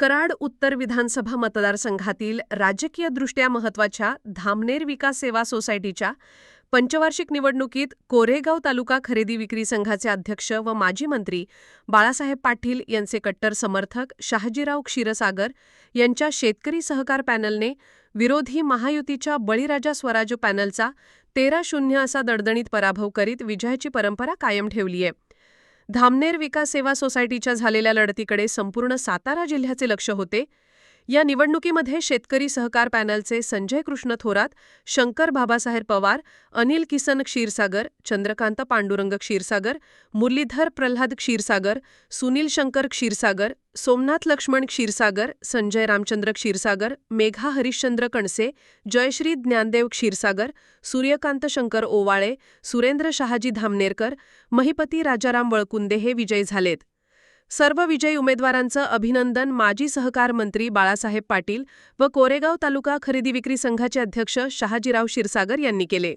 कराड उत्तर विधानसभा मतदारसंघातील राजकीयदृष्ट्या महत्त्वाच्या धामनेर विकास सेवा सोसायटीच्या पंचवार्षिक निवडणुकीत कोरेगाव तालुका खरेदी विक्री संघाचे अध्यक्ष व माजी मंत्री बाळासाहेब पाटील यांचे कट्टर समर्थक शहाजीराव क्षीरसागर यांच्या शेतकरी सहकार पॅनलने विरोधी महायुतीच्या बळीराजा स्वराज पॅनलचा तेरा शून्य असा दणदणीत पराभव करीत विजयाची परंपरा कायम ठेवली आहे धामनेर विकास सेवा सोसायटीच्या झालेल्या लढतीकडे संपूर्ण सातारा जिल्ह्याचे लक्ष होते. या निवडणुकीमध्ये शेतकरी सहकार पॅनलचे संजय कृष्ण थोरात शंकर बाबासाहेब पवार अनिल किसन क्षीरसागर चंद्रकांत पांडुरंग क्षीरसागर मुरलीधर प्रल्हाद क्षीरसागर सुनील शंकर क्षीरसागर सोमनाथ लक्ष्मण क्षीरसागर संजय रामचंद्र क्षीरसागर मेघा हरिश्चंद्र कणसे जयश्री ज्ञानदेव क्षीरसागर सूर्यकांत शंकर ओवाळे सुरेंद्र शहाजी धामनेरकर महिपती राजाराम वळकुंदे हे विजयी झालेत. सर्व विजयी उमेदवारांचं अभिनंदन माजी सहकार मंत्री बाळासाहेब पाटील व कोरेगाव तालुका खरेदी विक्री संघाचे अध्यक्ष शहाजीराव क्षीरसागर यांनी केले.